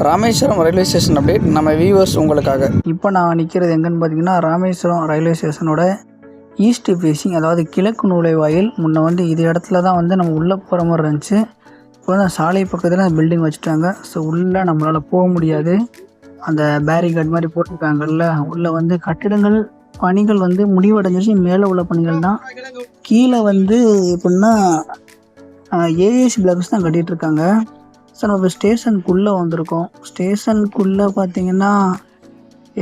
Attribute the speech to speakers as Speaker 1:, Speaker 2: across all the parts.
Speaker 1: Rameswaram railway station update நம்ம viewers உங்களுக்காக. இப்போ நான் நிற்கிறது எங்கன்னு பார்த்தீங்கன்னா ராமேஸ்வரம் ரயில்வே ஸ்டேஷனோட ஈஸ்ட் ஃபேஸிங் அதாவது கிழக்கு நுழைவாயில். முன்ன வந்து இது இடத்துல தான் வந்து நம்ம உள்ளே போகிற மாதிரி இருந்துச்சு. இப்போ வந்து சாலை பக்கத்தில் அந்த பில்டிங் வச்சுட்டாங்க. ஸோ உள்ளே நம்மளால் போக முடியாது. அந்த பேரிகார்ட் மாதிரி போட்டிருக்காங்கல்ல உள்ளே வந்து கட்டிடங்கள் பணிகள் வந்து முடிவடைஞ்சிச்சு மேலே உள்ள பணிகள் தான். கீழே வந்து எப்படின்னா ஏஏசி பிளாக்ஸ் தான் கட்டிகிட்ருக்காங்க இருக்காங்க. ஸோ நம்ம இப்போ ஸ்டேஷனுக்குள்ளே வந்திருக்கோம். ஸ்டேஷனுக்குள்ளே பார்த்தீங்கன்னா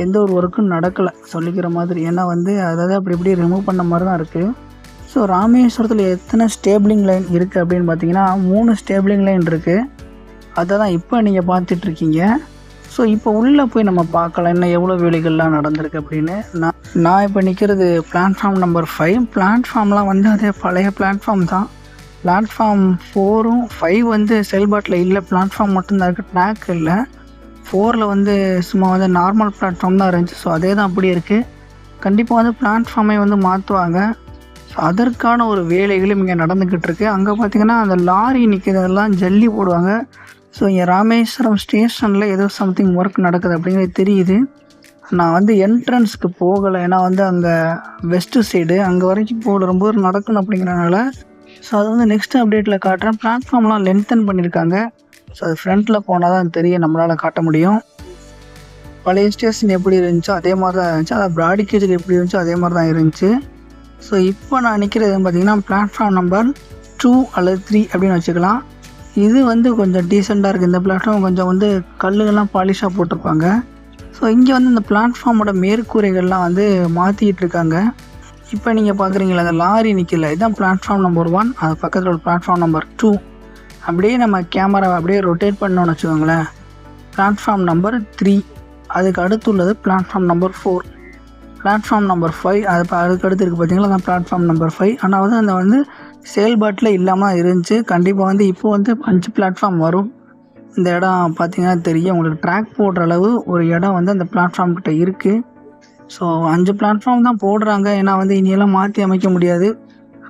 Speaker 1: எந்த ஒரு ஒர்க்கும் நடக்கலை சொல்லிக்கிற மாதிரி. ஏன்னா வந்து அதாவது அப்படி இப்படி ரிமூவ் பண்ண மாதிரி தான் இருக்குது ஸோ ராமேஸ்வரத்தில் எத்தனை ஸ்டேபிளிங் லைன் இருக்குது அப்படின்னு பார்த்தீங்கன்னா மூணு ஸ்டேபிளிங் லைன் இருக்குது அதை தான் இப்போ நீங்கள் பார்த்துட்ருக்கீங்க ஸோ இப்போ உள்ளே போய் நம்ம பார்க்கலாம் இன்னும் எவ்வளோ வேலைகள்லாம் நடந்திருக்கு அப்படின்னு. நான் நான் இப்போ நிற்கிறது பிளாட்ஃபார்ம் நம்பர் ஃபைவ் பிளாட்ஃபார்ம்லாம் வந்து அதே பழைய பிளாட்ஃபார்ம் தான். பிளாட்ஃபார்ம் ஃபோரும் ஃபைவ் வந்து செயல்பாட்டில் இல்லை. பிளாட்ஃபார்ம் மட்டும்தான் இருக்குது ட்ராக் இல்லை. ஃபோரில் வந்து சும்மா வந்து நார்மல் பிளாட்ஃபார்ம் தான் இருந்துச்சு. ஸோ அதே தான் அப்படியே இருக்குது கண்டிப்பாக வந்து பிளாட்ஃபார்மை வந்து மாற்றுவாங்க ஸோ அதற்கான ஒரு வேலைகளும் இங்கே நடந்துக்கிட்டு இருக்கு. அங்கே பார்த்தீங்கன்னா அந்த லாரி நிற்கிறதெல்லாம் ஜல்லி போடுவாங்க. ஸோ இங்கே ராமேஸ்வரம் ஸ்டேஷனில் ஏதோ சம்திங் ஒர்க் நடக்குது அப்படிங்கிறது தெரியுது. நான் வந்து என்ட்ரன்ஸ்க்கு போகலை. ஏன்னா வந்து அங்கே வெஸ்ட்டு சைடு அங்கே வரைக்கும் போகல. ரொம்ப நடக்கணும் அப்படிங்கிறனால ஸோ அது வந்து நெக்ஸ்ட் அப்டேட்டில் காட்டுறேன். பிளாட்ஃபார்ம்லாம் லென்த்தன் பண்ணியிருக்காங்க ஸோ அது ஃப்ரண்ட்டில் போனால் தான் தெரியும் நம்மளால் காட்ட முடியும். பழைய ஸ்டேஷன் எப்படி இருந்துச்சோ அதே மாதிரி தான் இருந்துச்சு. அதாவது ப்ராடிகேஜர் எப்படி இருந்துச்சோ அதே மாதிரி தான் இருந்துச்சு. ஸோ இப்போ நான் நிற்கிறது பார்த்தீங்கன்னா பிளாட்ஃபார்ம் நம்பர் டூ அல்லது த்ரீ அப்படின்னு வச்சுக்கலாம். இது வந்து கொஞ்சம் டீசெண்டாக இருக்குது இந்த பிளாட்ஃபார்ம் கொஞ்சம் வந்து கல்லுகள்லாம் பாலிஷாக போட்டிருப்பாங்க. ஸோ இங்கே வந்து இந்த பிளாட்ஃபார்மோட மேற்கூரைகள்லாம் வந்து மாற்றிக்கிட்டு இருக்காங்க. இப்போ நீங்கள் பார்க்குறீங்களா அந்த லாரி நிற்கல இதுதான் பிளாட்ஃபார்ம் நம்பர் ஒன் அது பக்கத்தில் ஒரு பிளாட்ஃபார்ம் நம்பர் டூ அப்படியே நம்ம கேமராவை அப்படியே ரொட்டேட் பண்ணோன்னு வச்சுக்கோங்களேன். பிளாட்ஃபார்ம் நம்பர் த்ரீ அதுக்கு அடுத்து உள்ளது platform number four platform number five அது இப்போ அதுக்கு அடுத்து இருக்குது பார்த்தீங்களா அதான் பிளாட்ஃபார்ம் நம்பர் ஃபைவ் ஆனால் வந்து அந்த வந்து செயல்பாட்டில் இல்லாமல் இருந்துச்சு. கண்டிப்பாக வந்து இப்போ வந்து அஞ்சு பிளாட்ஃபார்ம் வரும். இந்த இடம் பார்த்தீங்கன்னா தெரியும். உங்களுக்கு ட்ராக் போடுற அளவு ஒரு இடம் வந்து அந்த பிளாட்ஃபார்ம் கிட்ட இருக்குது ஸோ அஞ்சு பிளாட்ஃபார்ம் தான் போடுறாங்க. ஏன்னா வந்து இனியெல்லாம் மாற்றி அமைக்க முடியாது.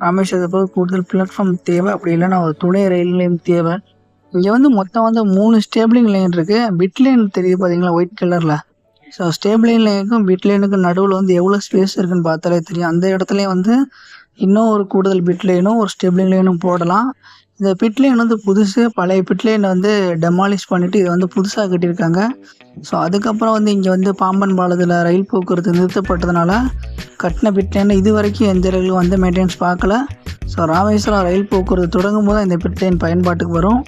Speaker 1: ராமேஸ்வரத்தை போய் கூடுதல் பிளாட்ஃபார்ம் தேவை. அப்படி இல்லைன்னா ஒரு துணை ரயில் நிலையம் தேவை. இங்கே வந்து மொத்தம் வந்து மூணு ஸ்டேபிளிங் லைன் இருக்குது பிட் லைன் தெரியுது பார்த்தீங்களா ஒயிட் கலரில் ஸோ ஸ்டேபிளைன் லைனுக்கும் பிட் லைனுக்கும் நடுவில் வந்து எவ்வளோ ஸ்பேஸ் இருக்குன்னு பார்த்தாலே தெரியும். அந்த இடத்துல வந்து இன்னும் ஒரு கூடுதல் பிட் லைனும் ஒரு ஸ்டேபிளிங் லைனும் போடலாம். இந்த பிட் லைன் வந்து புதுசு பழைய பிட் லைனை வந்து டெமாலிஷ் பண்ணிவிட்டு இதை வந்து புதுசாக கட்டியிருக்காங்க. ஸோ அதுக்கப்புறம் வந்து இங்கே வந்து பாம்பன் பாலத்தில் ரயில் போக்குவரத்து நிறுத்தப்பட்டதுனால கட்டின பிட் லைன் இது வரைக்கும் எந்த ரயிலும் வந்து மெயின்டெனன்ஸ் பார்க்கல. ஸோ ராமேஸ்வரம் ரயில் போக்குவரத்து தொடங்கும் போது இந்த பிட் லைன் பயன்பாட்டுக்கு வரும்.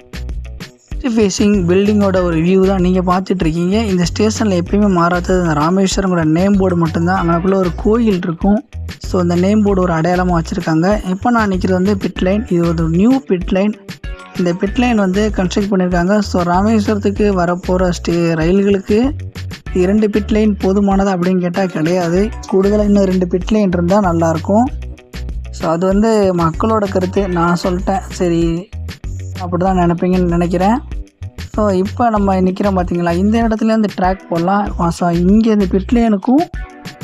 Speaker 1: ஃபேஸிங் பில்டிங்கோட ஒரு வியூ தான் நீங்கள் பார்த்துட்ருக்கீங்க. இந்த ஸ்டேஷனில் எப்பயுமே மாறாதது இந்த ராமேஸ்வரங்களோட நேம் போர்டு மட்டும்தான். அங்கனக்குள்ளே ஒரு கோயில் இருக்கும். ஸோ அந்த நேம் போர்டு ஒரு அடையாளமாக வச்சுருக்காங்க. இப்போ நான் நிற்கிறது வந்து பிட் லைன் இது ஒரு நியூ பிட் லைன் இந்த பிட் லைன் வந்து கன்ஸ்ட்ரக்ட் பண்ணியிருக்காங்க ஸோ ராமேஸ்வரத்துக்கு வரப்போகிற ஸ்டே ரயில்களுக்கு இரண்டு பிட் லைன் போதுமானது அப்படின்னு கேட்டால் கிடையாது. கூடுதலாக இன்னும் ரெண்டு பிட் லைன் இருந்தால் நல்லாயிருக்கும். ஸோ அது வந்து மக்களோட கருத்து. நான் சொல்லிட்டேன். சரி அப்படி தான் நினைப்பீங்கன்னு நினைக்கிறேன். ஸோ இப்போ நம்ம நிற்கிறோம் பார்த்தீங்களா இந்த இடத்துலேருந்து ட்ராக் போடலாம். ஸோ இங்கே இந்த பிட்லேனுக்கும்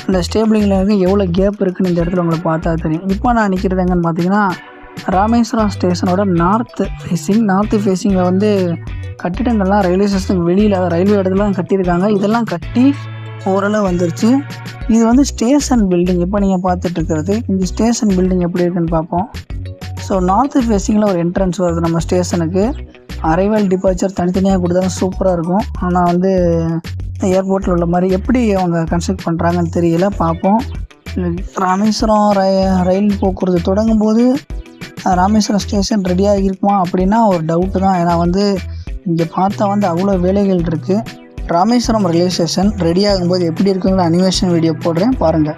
Speaker 1: அந்த ஸ்டேபிளிங்லேருக்கும் எவ்வளோ கேப் இருக்குதுன்னு இந்த இடத்துல உங்களுக்கு பார்த்தா தெரியும். இப்போ நான் நிற்கிறது எங்கன்னு பார்த்தீங்கன்னா ராமேஸ்வரம் ஸ்டேஷனோட நார்த் ஃபேஸிங் நார்த்து ஃபேஸிங்கில் வந்து கட்டிடங்கள்லாம் ரயில்வே ஸ்டேஷனுக்கு வெளியில் ரயில்வே இடத்துலாம் கட்டியிருக்காங்க. இதெல்லாம் கட்டி ஓரளவு வந்துருச்சு. இது வந்து ஸ்டேஷன் பில்டிங் இப்போ நீங்கள் பார்த்துட்டு இருக்கிறது இந்த ஸ்டேஷன் பில்டிங் எப்படி இருக்குன்னு பார்ப்போம். ஸோ நார்த்து ஃபேஸிங்கில் ஒரு என்ட்ரன்ஸ் வருது நம்ம ஸ்டேஷனுக்கு அரைவல் டிபார்ச்சர் தனித்தனியாக கொடுத்தாலும் சூப்பராக இருக்கும். ஆனால் வந்து ஏர்போர்ட்டில் உள்ள மாதிரி எப்படி அவங்க கன்ஸ்ட்ரக்ட் பண்ணுறாங்கன்னு தெரியல. பார்ப்போம். ராமேஸ்வரம் ரய ரயில் போக்குவரத்து தொடங்கும் போது ராமேஸ்வரம் ஸ்டேஷன் ரெடியாக இருக்குமா அப்படின்னா ஒரு டவுட்டு தான். ஏன்னா வந்து இங்கே பார்த்தா வந்து அவ்வளோ வேலைகள் இருக்குது ராமேஸ்வரம் ரயில்வே ஸ்டேஷன் ரெடி ஆகும்போது எப்படி இருக்குங்கிற அனிமேஷன் வீடியோ போடுறேன். பாருங்கள்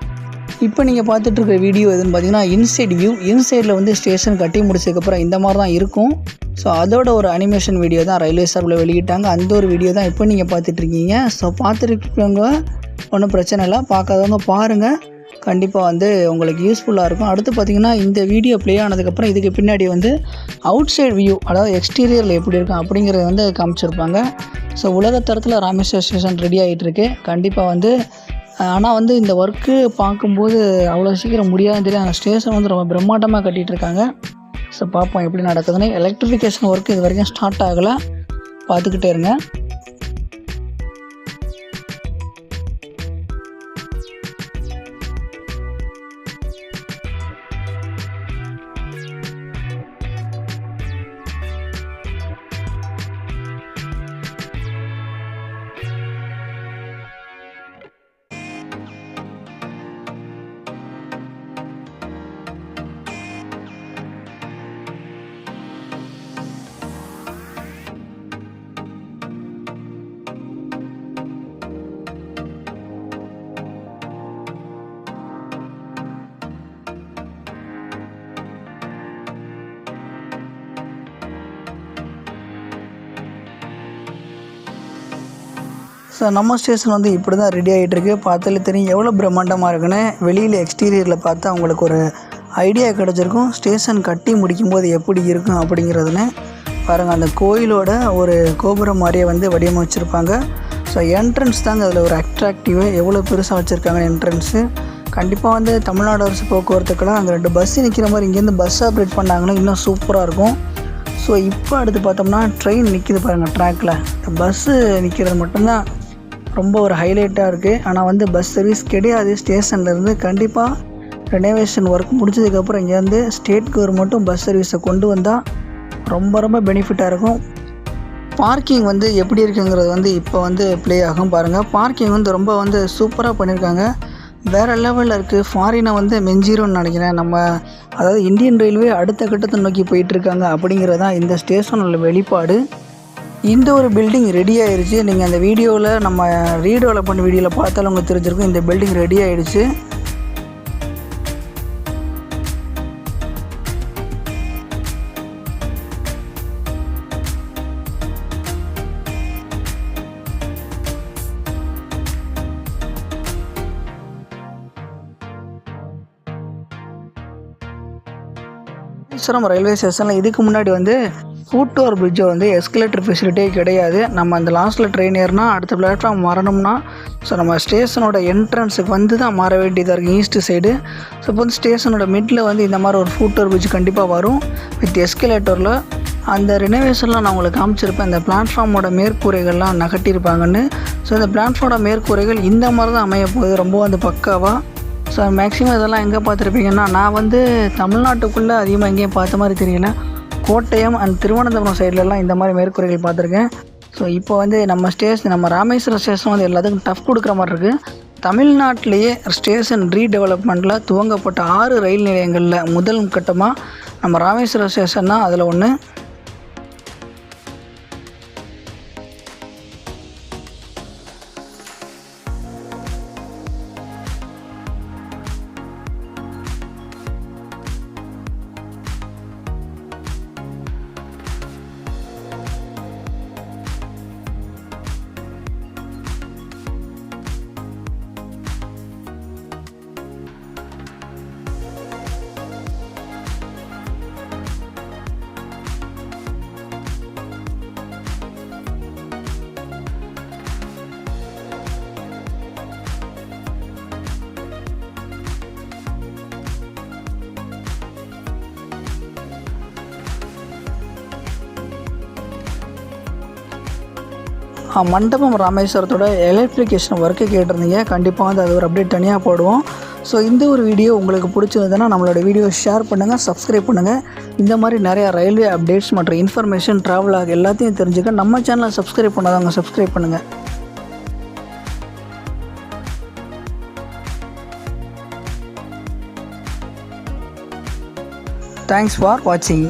Speaker 1: இப்போ நீங்கள் பார்த்துட்டுருக்க வீடியோ எதுன்னு பார்த்தீங்கன்னா இன்சைட் வியூ இன்சைடில் வந்து ஸ்டேஷன் கட்டி முடிச்சதுக்கப்புறம் இந்த மாதிரி தான் இருக்கும். ஸோ அதோட ஒரு அனிமேஷன் வீடியோ தான் ரயில்வே சார்பில் வெளியிட்டாங்க. அந்த ஒரு வீடியோ தான் இப்போ நீங்கள் பார்த்துட்ருக்கீங்க. ஸோ பார்த்துருக்கவங்க ஒன்றும் பிரச்சனை இல்லை. பார்க்காதவங்க பாருங்கள் கண்டிப்பாக வந்து உங்களுக்கு யூஸ்ஃபுல்லாக இருக்கும். அடுத்து பார்த்தீங்கன்னா இந்த வீடியோ ப்ளே ஆனதுக்கப்புறம் இதுக்கு பின்னாடி வந்து அவுட் சைட் வியூ அதாவது எக்ஸ்டீரியரில் எப்படி இருக்கும் அப்படிங்கிறத வந்து காமிச்சிருப்பாங்க. ஸோ உலகத்தரத்தில் ராமேஸ்வர ஸ்டேஷன் ரெடி ஆகிட்டுருக்கு கண்டிப்பாக வந்து ஆனால் வந்து இந்த ஒர்க்கு பார்க்கும்போது அவ்வளோ சீக்கிரம் முடியாதுன்னு தெரியும் அந்த ஸ்டேஷன் வந்து ரொம்ப பிரம்மாண்டமாக கட்டிகிட்டு இருக்காங்க ஸோ பார்ப்போம் எப்படி நடக்குதுன்னு. எலக்ட்ரிஃபிகேஷன் ஒர்க் இது வரைக்கும் ஸ்டார்ட் ஆகலை. பார்த்துக்கிட்டே இருங்க. ஸோ நம்ம ஸ்டேஷன் வந்து இப்படி தான் ரெடி ஆகிட்டுருக்கு பார்த்தாலே தெரியும் எவ்வளோ பிரம்மாண்டமாக இருக்குன்னு. வெளியில் எக்ஸ்டீரியரில் பார்த்தா அவங்களுக்கு ஒரு ஐடியா கிடச்சிருக்கும். ஸ்டேஷன் கட்டி முடிக்கும்போது எப்படி இருக்கும் அப்படிங்கிறதுன்னு பாருங்கள் அந்த கோயிலோட ஒரு கோபுரம் மாதிரியே வந்து வடிவமைச்சிருப்பாங்க ஸோ என்ட்ரன்ஸ் தாங்க அதில் ஒரு அட்ராக்டிவு எவ்வளோ பெருசாக வச்சுருக்காங்க என்ட்ரன்ஸு கண்டிப்பாக வந்து தமிழ்நாடு அரசு போக்குவரத்துக்கெல்லாம் அங்கே ரெண்டு பஸ்ஸு நிற்கிற மாதிரி இங்கேருந்து பஸ் ஆப்ரேட் பண்ணாங்கன்னா இன்னும் சூப்பராக இருக்கும். ஸோ இப்போ அடுத்து பார்த்தோம்னா ட்ரெயின் நிற்கிது பாருங்கள் ட்ராக்கில் பஸ்ஸு நிற்கிறது மட்டும்தான். ரொம்ப ஒரு ஹைலைட்டாக இருக்குது ஆனால் வந்து பஸ் சர்வீஸ் கிடையாது. ஸ்டேஷன்லேருந்து கண்டிப்பாக ரெனோவேஷன் ஒர்க் முடிச்சதுக்கப்புறம் இங்கேருந்து ஸ்டேட் கவர்மெண்ட்டும் பஸ் சர்வீஸை கொண்டு வந்தால் ரொம்ப ரொம்ப பெனிஃபிட்டாக இருக்கும். பார்க்கிங் வந்து எப்படி இருக்குங்கிறது வந்து இப்போ வந்து ப்ளே ஆகும் பாருங்கள் பார்க்கிங் வந்து ரொம்ப வந்து சூப்பராக பண்ணியிருக்காங்க வேறு லெவலில் இருக்குது ஃபாரினை வந்து மெஞ்சிரும்னு நினைக்கிறேன். நம்ம அதாவது இந்தியன் ரயில்வே அடுத்த கட்டத்தை நோக்கி போயிட்டுருக்காங்க அப்படிங்கிறது தான் இந்த ஸ்டேஷனோட வெளிப்பாடு. இந்த ஒரு பில்டிங் ரெடி ஆயிருச்சு. நீங்கள் அந்த வீடியோவில் நம்ம ரீடெவலப்மெண்ட் வீடியோவில் பார்த்தாலும் உங்களுக்கு தெரிஞ்சிருக்கும். இந்த பில்டிங் ரெடி ஆயிடுச்சு ராமேஸ்வரம் ரயில்வே ஸ்டேஷனில் இதுக்கு முன்னாடி வந்து ஃபூட்டோர் பிரிட்ஜை வந்து எஸ்கலேட்டர் ஃபெசிலிட்டியே கிடையாது. நம்ம அந்த லாஸ்ட்டில் ட்ரெயின் ஏறினா அடுத்த பிளாட்ஃபார்ம் வரணும்னா ஸோ நம்ம ஸ்டேஷனோட என்ட்ரன்ஸுக்கு வந்து தான் மாற வேண்டியதாக இருக்குது ஈஸ்ட் சைடு ஸோ இப்போ வந்து ஸ்டேஷனோட மிட்டில் வந்து இந்த மாதிரி ஒரு ஃபூட்டோர் பிரிட்ஜ் கண்டிப்பாக வரும். வித் எஸ்கலேட்டரில் அந்த ரினோவேஷனில் நான் உங்களுக்கு காமிச்சிருப்பேன் இந்த பிளாட்ஃபார்மோட மேற்கூரைகள்லாம் நகட்டியிருப்பாங்கன்னு ஸோ இந்த பிளாட்ஃபார்மோட மேற்கூரைகள் இந்த மாதிரி தான் அமைய போகுது ரொம்ப வந்து பக்காவாக ஸோ மேக்ஸிமம் இதெல்லாம் எங்கே பார்த்துருப்பீங்கன்னா நான் வந்து தமிழ்நாட்டுக்குள்ளே அதிகமாக எங்கேயும் பார்த்த மாதிரி தெரியல. கோட்டயம் அண்ட் திருவனந்தபுரம் சைட்லலாம் இந்த மாதிரி மேற்கூரைகள் பார்த்துருக்கேன். ஸோ இப்போ வந்து நம்ம ஸ்டேஷன் நம்ம ராமேஸ்வரம் ஸ்டேஷன் வந்து எல்லாத்துக்கும் டஃப் கொடுக்குற மாதிரி இருக்குது தமிழ்நாட்டிலேயே ஸ்டேஷன் ரீடெவலப்மெண்ட்டில் துவங்கப்பட்ட ஆறு ரயில் நிலையங்களில் முதல் கட்டமாக நம்ம ராமேஸ்வரம் ஸ்டேஷன்னா அதில் ஒன்று மண்டபம் ராமேஸ்வரத்தோட எலக்ட்ரிகேஷன் ஒர்க்கு கேட்டிருந்தீங்க. கண்டிப்பாக வந்து அது ஒரு அப்டேட் தனியாக போடுவோம். ஸோ இந்த ஒரு வீடியோ உங்களுக்கு பிடிச்சிருந்ததுன்னா நம்மளோட வீடியோ ஷேர் பண்ணுங்கள் சப்ஸ்கிரைப் பண்ணுங்கள் இந்த மாதிரி நிறையா ரயில்வே அப்டேட்ஸ் மற்றும் இன்ஃபர்மேஷன் ட்ராவல் ஆக எல்லாத்தையும் தெரிஞ்சுக்க நம்ம சேனலை சப்ஸ்கிரைப் பண்ணாதவங்க சப்ஸ்கிரைப் பண்ணுங்கள் தேங்க்ஸ் ஃபார் வாட்சிங்